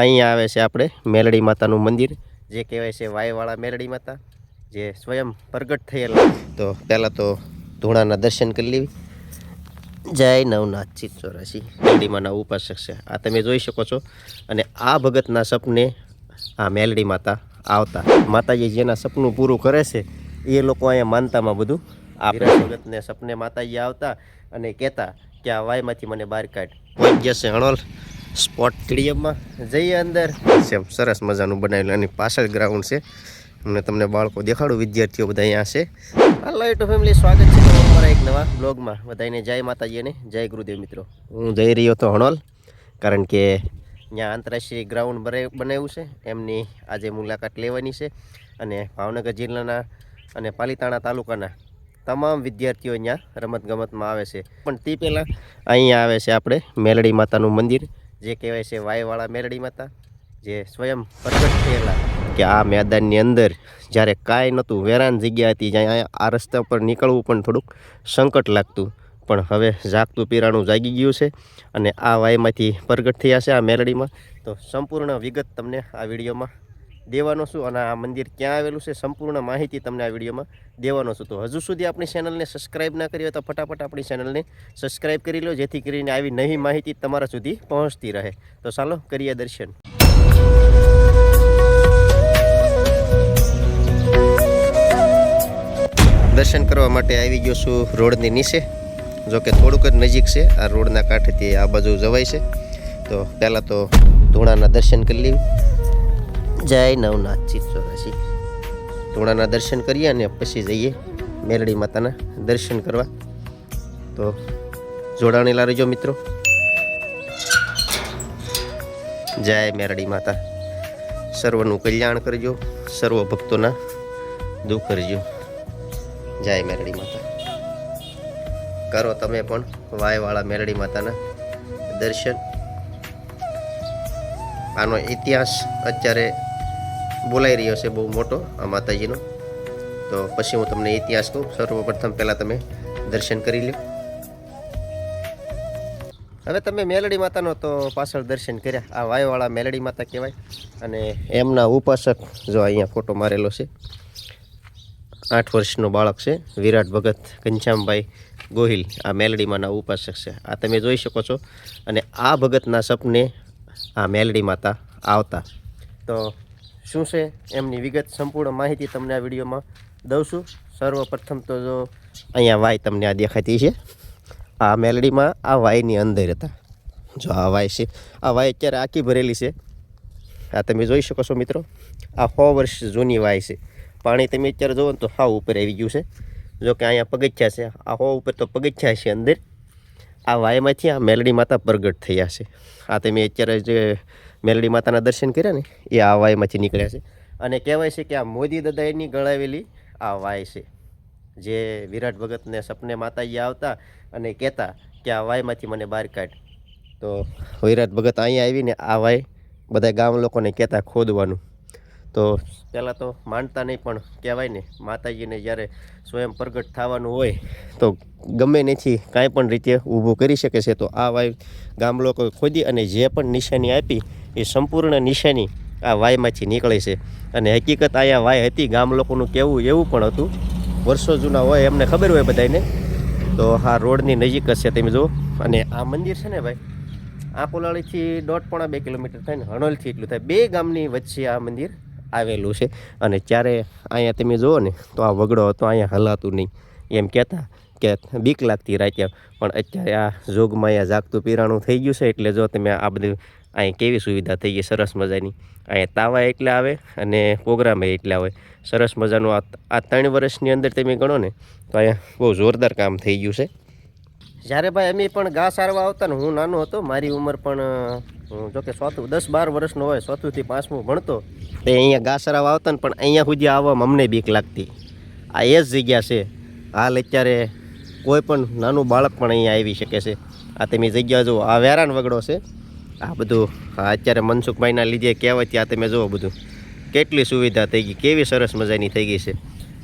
અહીંયા આવે છે આપણે મેલડી માતાનું મંદિર, જે કહેવાય છે વાયવાળા મેલડી માતા, જે સ્વયં પ્રગટ થયેલા તો પહેલાં તો ધૂણાના દર્શન કરી લેવી. જય નવનાથ ચિત ચોરાશી મેલડીમાના ઉપાસક છે. આ તમે જોઈ શકો છો. અને આ ભગતના સપને આ મેલડી માતા આવતા. માતાજી જેના સપનું પૂરું કરે છે, એ લોકો અહીંયા માનતામાં બધું આ ભગતને સપને માતાજી આવતા અને કહેતા કે આ વાયમાંથી મને બહાર કાઢ. કોઈ જશે હણોલ સ્પોટ સ્ટેડિયમમાં જઈએ અંદર. સેમ સરસ મજાનું બનાવેલું. એની પાછળ ગ્રાઉન્ડ છે. અને તમને બાળકો દેખાડું, વિદ્યાર્થીઓ બધા અહીંયા છે. હાલો ટુ ફેમિલી સ્વાગત છે તમારા એક નવા બ્લોગમાં બધાને જય માતાજી અને જય ગુરુદેવ મિત્રો. હું જઈ રહ્યો હતો હણોલ, કારણ કે ત્યાં આંતરરાષ્ટ્રીય ગ્રાઉન્ડ બને બનાવ્યું છે. એમની આજે મુલાકાત લેવાની છે. અને ભાવનગર જિલ્લાના અને પાલીતાણા તાલુકાના તમામ વિદ્યાર્થીઓ અહીંયા રમતગમતમાં આવે છે. પણ તે પહેલાં અહીંયા આવે છે આપણે મેલડી માતાનું મંદિર. જે કહેવાય છે વાયવાળા મેરડીમાં માતા, જે સ્વયં પ્રગટ થયેલા કે આ મેદાનની અંદર જ્યારે કાંઈ નહોતું, વેરાન જગ્યા હતી જ્યાં આ રસ્તા પર નીકળવું પણ થોડુંક સંકટ લાગતું. પણ હવે જાગતું પીરાણું જાગી ગયું છે અને આ વાયમાંથી પ્રગટ થયા છે આ મેલડીમાં તો સંપૂર્ણ વિગત તમને આ વિડીયોમાં દેવાનો છું અને આ મંદિર ક્યાં આવેલું છે સંપૂર્ણ માહિતી તમને આ વિડીયોમાં દેવાનો છું. તો હજુ સુધી આપણી ચેનલને સબસ્ક્રાઇબ ના કરી હોય તો ફટાફટ આપણી ચેનલને સબસ્ક્રાઇબ કરી લો, જેથી કરીને આવી નવી માહિતી તમારા સુધી પહોંચતી રહે. તો ચાલો કરીએ દર્શન. દર્શન કરવા માટે આવી ગયો છું રોડની નીચે. જો કે થોડુંક જ નજીક છે, આ રોડના કાંઠેથી આ બાજુ જવાય છે. તો પહેલાં તો ધૂણાના દર્શન કરી લેવી જય નવનાથ ચિત્ત ચોરાશી ધૂણાના દર્શન કરીએ અને પછી જઈએ મેલડી માતાના દર્શન કરવા. તો જોડાણેલા રહેજો મિત્રો. જય મેરડી માતા. સર્વનું કલ્યાણ કરજો, સર્વ ભક્તોના દુઃખ કરજો. જય મેરડી માતા. કરો તમે પણ વાયવાળા મેરડી માતાના દર્શન. આનો ઇતિહાસ અત્યારે બોલાઈ રહ્યો છે, બહુ મોટો, આ માતાજીનો. તો પછી હું તમને ઇતિહાસ કહું. સર્વપ્રથમ પહેલાં તમે દર્શન કરી લો હવે તમે મેલડી માતાનો તો પાછળ દર્શન કર્યા. આ વાયવાળા મેલડી માતા કહેવાય. અને એમના ઉપાસક જો અહીંયા ફોટો મારેલો છે, આઠ વર્ષનો બાળક છે, વિરાટ ભગત ઘનશ્યામભાઈ ગોહિલ, આ મેલડીમાંના ઉપાસક છે. આ તમે જોઈ શકો છો. અને આ ભગતના સપને આ મેલડી માતા આવતા. તો શું છે એમની વિગત સંપૂર્ણ માહિતી તમને આ વિડીયોમાં દઉં છું. સર્વપ્રથમ તો જો અહીંયા વાય તમને આ દેખાતી છે. આ મેલડીમાં આ વાયની અંદર હતા. જો આ વાય છે. આ વાય અત્યારે આખી ભરેલી છે. આ તમે જોઈ શકો છો મિત્રો. આ સો વર્ષ જૂની વાય છે. પાણી તમે અત્યારે જુઓ ને તો હાવ ઉપર આવી ગયું છે. જો કે અહીંયા પગથિયા છે. આ હો ઉપર તો પગથિયા છે અંદર. આ વાયમાંથી આ મેલડી માતા પ્રગટ થયા છે. આ તમે અત્યારે જે મેલડી માતાના દર્શન કર્યા ને, એ આ વાયમાંથી નીકળ્યા છે. અને કહેવાય છે કે આ મોદી દાદાની ગળાવેલી આ વાય છે, જે વિરાટ ભગતને સપને માતાજી આવતા અને કહેતા કે આ વાયમાંથી મને બહાર કાઢ. તો વિરાટ ભગત અહીંયા આવીને આ વાય બધા ગામ લોકોને કહેતા ખોદવાનું. તો પહેલાં તો માનતા નહીં, પણ કહેવાય ને, માતાજીને જ્યારે સ્વયં પ્રગટ થવાનું હોય, તો ગમે નથી કાંઈ પણ રીતે ઊભું કરી શકે છે, તો આ વાય ગામ લોકો ખોદી અને જે પણ નિશાની આપી એ સંપૂર્ણ નિશાની આ વાયમાંથી નીકળે છે. અને હકીકત અહીંયા વાય હતી, ગામ લોકોનું કહેવું એવું પણ હતું. વર્ષો જૂના હોય એમને ખબર હોય બધાને તો આ રોડની નજીક જ છે તમે જુઓ. અને આ મંદિર છે ને ભાઈ, આ કોલાળીથી દોઢ પોણા બે કિલોમીટર થાય ને, હણોલથી એટલું થાય. બે ગામની વચ્ચે આ મંદિર આવેલું છે. અને ત્યારે અહીંયા તમે જુઓ ને, તો આ વગડો હતો, અહીંયા હલાતું નહીં. એમ કહેતા કે બીક લાગતી રાત્યા પણ અત્યારે આ જોગમાં અહીંયા જાગતું પીરાણું થઈ ગયું છે, એટલે જો તમે આ બધું અહીં કેવી સુવિધા થઈ ગઈ, સરસ મજાની. અહીંયા તાવા એટલા આવે અને પ્રોગ્રામ એટલા હોય. સરસ મજાનું આ આ ત્રણ વર્ષની અંદર તમે ગણો ને, તો અહીંયા બહુ જોરદાર કામ થઈ ગયું છે. જ્યારે ભાઈ અમે પણ ઘાસ સારવા આવતા ને, હું નાનો હતો, મારી ઉંમર પણ હું જો કે ચોથું, દસ બાર વર્ષનો હોય ચોથુંથી પાંચમું ભણતો, તે અહીંયા ઘાસ સારવા આવતા ને, પણ અહીંયા સુધી આવવામાં અમને બીક લાગતી. આ એ જ જગ્યા છે. હાલ અત્યારે કોઈ પણ નાનું બાળક પણ અહીંયા આવી શકે છે. આ તમે જગ્યા જુઓ, આ વેરાન વગડો છે. આ બધું અત્યારે મનસુખભાઈના લીધે કહેવાય ત્યાં તમે જુઓ બધું. કેટલી સુવિધા થઈ ગઈ, કેવી સરસ મજાની થઈ ગઈ છે.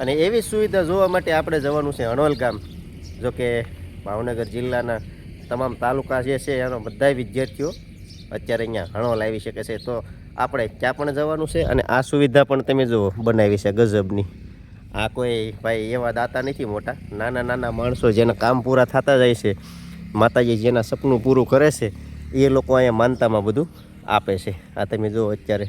અને એવી સુવિધા જોવા માટે આપણે જવાનું છે અણોલ ગામ. જો કે ભાવનગર જિલ્લાના તમામ તાલુકા જે છે, એનો બધા વિદ્યાર્થીઓ અત્યારે અહીંયા હણોલ આવી શકે છે. તો આપણે ત્યાં પણ જવાનું છે અને આ સુવિધા પણ તમે જુઓ, બનાવી છે ગજબની. આ કોઈ ભાઈ એવા દાતા નથી મોટા. નાના નાના માણસો જેના કામ પૂરા થતા જાય છે, માતાજી જેના સપનું પૂરું કરે છે, એ લોકો અહીંયા માનતામાં બધું આપે છે. આ તમે જુઓ અત્યારે,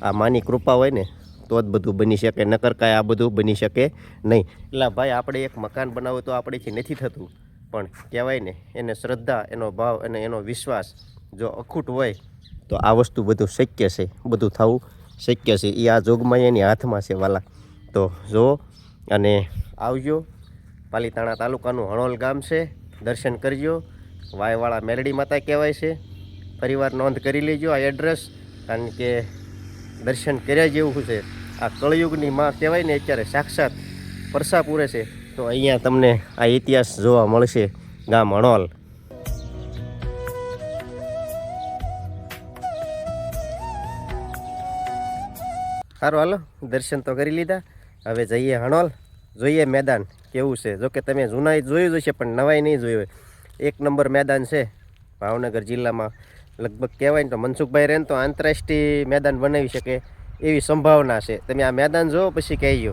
આ માની કૃપા હોય ને, તો જ બધું બની શકે, નકર કાંઈ આ બધું બની શકે નહીં. એટલે ભાઈ આપણે એક મકાન બનાવવું તો આપણેથી નથી થતું, પણ કહેવાય ને, એને શ્રદ્ધા, એનો ભાવ અને એનો વિશ્વાસ જો અખૂટ હોય, તો આ વસ્તુ બધું શક્ય છે, બધું થવું શક્ય છે. એ આ જોગમાં એની હાથમાં છે, વાલા. તો જુઓ અને આવજો. પાલીતાણા તાલુકાનું હણોલ ગામ છે. દર્શન કરજો. વાયવાળા મેલડી માતા કહેવાય છે. ફરીવાર નોંધ કરી લેજો આ એડ્રેસ, કારણ કે દર્શન કર્યા જેવું છે. આ કળયુગની માં કહેવાય ને, અત્યારે સાક્ષાત પરસા પૂરે છે. તો અહીંયા તમને આ ઇતિહાસ જોવા મળશે. ગામ હણોલ. સારું હાલો. દર્શન તો કરી લીધા. હવે જઈએ હણોલ. જોઈએ મેદાન કેવું છે. જોકે તમે જૂના જોયું જ હશે, પણ નવાઈ નહીં જોયું એક નંબર મેદાન છે ભાવનગર જિલ્લામાં. લગભગ કહેવાય ને તો મનસુખભાઈ રેન તો આંતરરાષ્ટ્રીય મેદાન બનાવી શકે એવી સંભાવના છે. તમે આ મેદાન જોવો પછી કહેજો.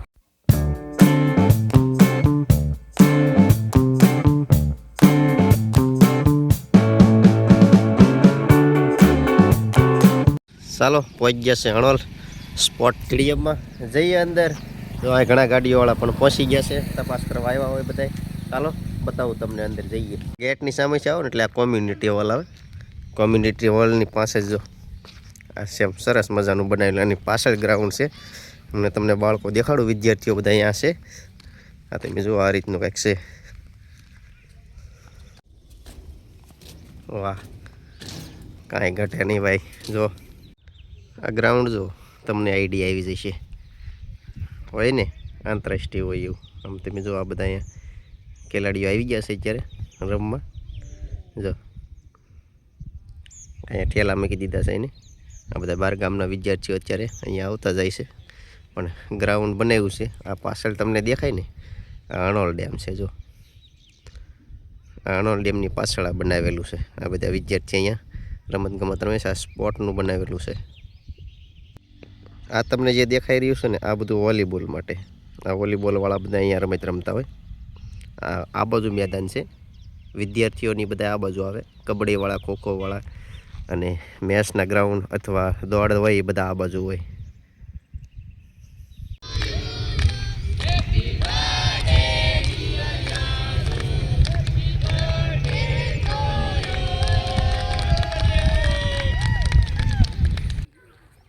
ચાલો, પહોંચી ગયા છે હણોલ સ્પોટ સ્ટેડિયમમાં. જઈએ અંદર. જો આ ઘણા ગાડીઓવાળા પણ પહોંચી ગયા છે. તપાસ કરવા આવ્યા હોય બધાય. ચાલો, બતાવું તમને અંદર જઈએ. ગેટની સામે છે આવો ને, એટલે આ કોમ્યુનિટી હોલ આવે. કોમ્યુનિટી હોલની પાસે જો આ સેમ સરસ મજાનું બનાવેલું એની પાછળ ગ્રાઉન્ડ છે. અમને તમને બાળકો દેખાડું, વિદ્યાર્થીઓ બધા અહીંયા છે. આ તમે જુઓ, આ રીતનું કંઈક છે. વાહ, કાંઈ ઘટે નહીં ભાઈ. જો, આ ગ્રાઉન્ડ જો, તમને આઈડિયા આવી જશે. હોય ને, આંતરરાષ્ટ્રીય હોય એવું. આમ તમે જો આ બધા અહીંયા ખેલાડીઓ આવી ગયા છે અત્યારે રમવા. જો. અહીંયા ઠેલા મૂકી દીધા છે એને. આ બધા બાર ગામના વિદ્યાર્થીઓ અત્યારે અહીંયા આવતા જાય છે. પણ ગ્રાઉન્ડ બનાવ્યું છે. આ પાછળ તમને દેખાય ને, આ અણોલ ડેમ છે, જો. આ અણોલ ડેમની પાછળ આ બનાવેલું છે. આ બધા વિદ્યાર્થી અહીંયા રમત ગમત રમે છે. આ સ્પોર્ટનું બનાવેલું છે. આ તમને જે દેખાઈ રહ્યું છે ને, આ બધું વોલીબોલ માટે. આ વોલીબોલવાળા બધા અહીંયા રમત રમતા હોય. આ આ બાજુ મેદાન છે. વિદ્યાર્થીઓની બધા આ બાજુ આવે. કબડ્ડીવાળા, ખોખોવાળા અને મેચના ગ્રાઉન્ડ અથવા દોડ હોય એ બધા આ બાજુ હોય.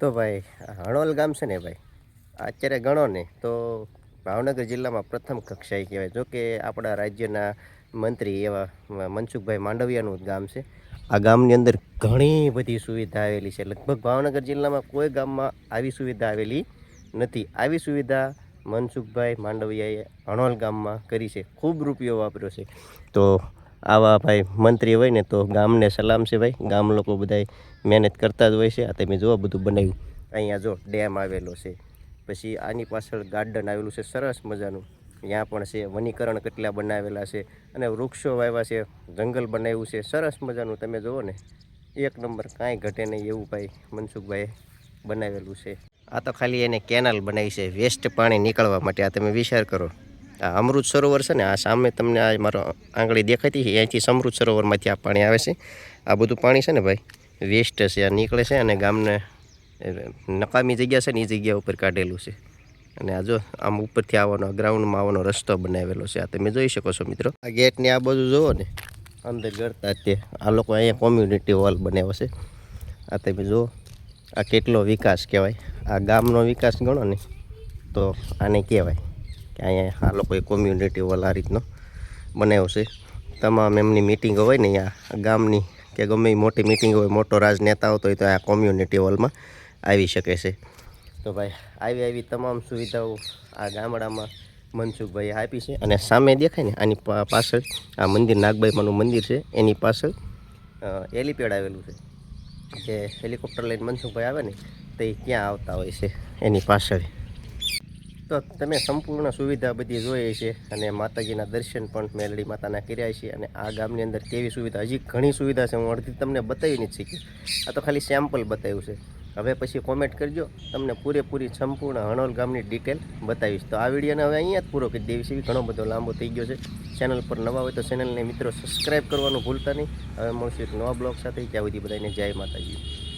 તો ભાઈ હણોલ ગામ છે ને ભાઈ, અત્યારે ગણો ને, તો ભાવનગર જિલ્લામાં પ્રથમ કક્ષાએ કહેવાય. જો કે આપણા રાજ્યના મંત્રી એવા મનસુખભાઈ માંડવિયાનું ગામ છે. આ ગામની અંદર ઘણી બધી સુવિધા આવેલી છે. લગભગ ભાવનગર જિલ્લામાં કોઈ ગામમાં આવી સુવિધા આવેલી નથી. આવી સુવિધા મનસુખભાઈ માંડવિયાએ હણોલ ગામમાં કરી છે. ખૂબ રૂપિયો વાપર્યો છે. તો આવા ભાઈ મંત્રી હોય ને તો ગામને સલામ છે ભાઈ. ગામ લોકો બધાય મહેનત કરતા જ હોય છે. આ તમે જુઓ બધું બનાવ્યું. અહીંયા જો ડેમ આવેલો છે. પછી આની પાછળ ગાર્ડન આવેલું છે. સરસ મજાનું. ત્યાં પણ છે. વનીકરણ કેટલા બનાવેલા છે અને વૃક્ષો વાવ્યા છે. જંગલ બનાવ્યું છે. સરસ મજાનું તમે જુઓ ને. એક નંબર કાંઈ ઘટે નહીં એવું ભાઈ મનસુખભાઈએ બનાવેલું છે. આ તો ખાલી એને કેનાલ બનાવી છે. વેસ્ટ પાણી નીકળવા માટે. આ તમે વિચાર કરો. આ અમૃત સરોવર છે ને, આ સામે તમને આ મારો આંગળી દેખાતી છે, અહીંથી સમૃદ્ધ સરોવરમાંથી આ પાણી આવે છે. આ બધું પાણી છે ને ભાઈ, વેસ્ટ છે, આ નીકળે છે અને ગામને નકામી જગ્યા છે ને, એ જગ્યા ઉપર કાઢેલું છે. અને આ જો આમ ઉપરથી આવવાનો ગ્રાઉન્ડમાં આવવાનો રસ્તો બનાવેલો છે, આ તમે જોઈ શકો છો મિત્રો. આ ગેટની આ બાજુ જુઓ ને, અંદર ગળતા તે, આ લોકો અહીંયા કોમ્યુનિટી હોલ બનાવ્યો છે. આ તમે જુઓ, આ કેટલો વિકાસ કહેવાય. આ ગામનો વિકાસ ગણો ને, તો આને કહેવાય. અહીંયા આ લોકોએ કોમ્યુનિટી હોલ આ રીતનો બનાવ્યો છે. તમામ એમની મિટિંગ હોય ને અહીંયા, ગામની, કે ગમે એ મોટી મિટિંગ હોય, મોટો રાજનેતા હોતો હોય તો આ કોમ્યુનિટી હોલમાં આવી શકે છે. તો ભાઈ, આવી આવી તમામ સુવિધાઓ આ ગામડામાં મનસુખભાઈએ આપી છે અને સામે દેખાય ને આની પાછળ આ મંદિર, નાગબાઈમાનું મંદિર છે, એની પાછળ એલિપેડ આવેલું છે. જે હેલિકોપ્ટર લઈને મનસુખભાઈ આવે ને, તે ક્યાં આવતા હોય છે, એની પાછળ. તો તમે સંપૂર્ણ સુવિધા બધી જોઈએ છે અને માતાજીના દર્શન પણ મેલડી માતાના કર્યા છે અને આ ગામની અંદર કેવી સુવિધા? હજી ઘણી સુવિધા છે, હું અડધી તમને બતાવી નથી શીખી આ તો ખાલી સેમ્પલ બતાવ્યું છે. હવે પછી કોમેન્ટ કરજો, તમને પૂરેપૂરી સંપૂર્ણ હણોલ ગામની ડિટેલ બતાવીશ. તો આ વિડીયોને હવે અહીંયા જ પૂરો કરી દેવી છે. ઘણો બધો લાંબો થઈ ગયો છે. ચેનલ પર નવા હોય તો ચેનલને મિત્રો સબસ્ક્રાઈબ કરવાનું ભૂલતા નહીં. હવે મળશું એક નવા બ્લોગ સાથે. ત્યાં સુધી બધાને જય માતાજી.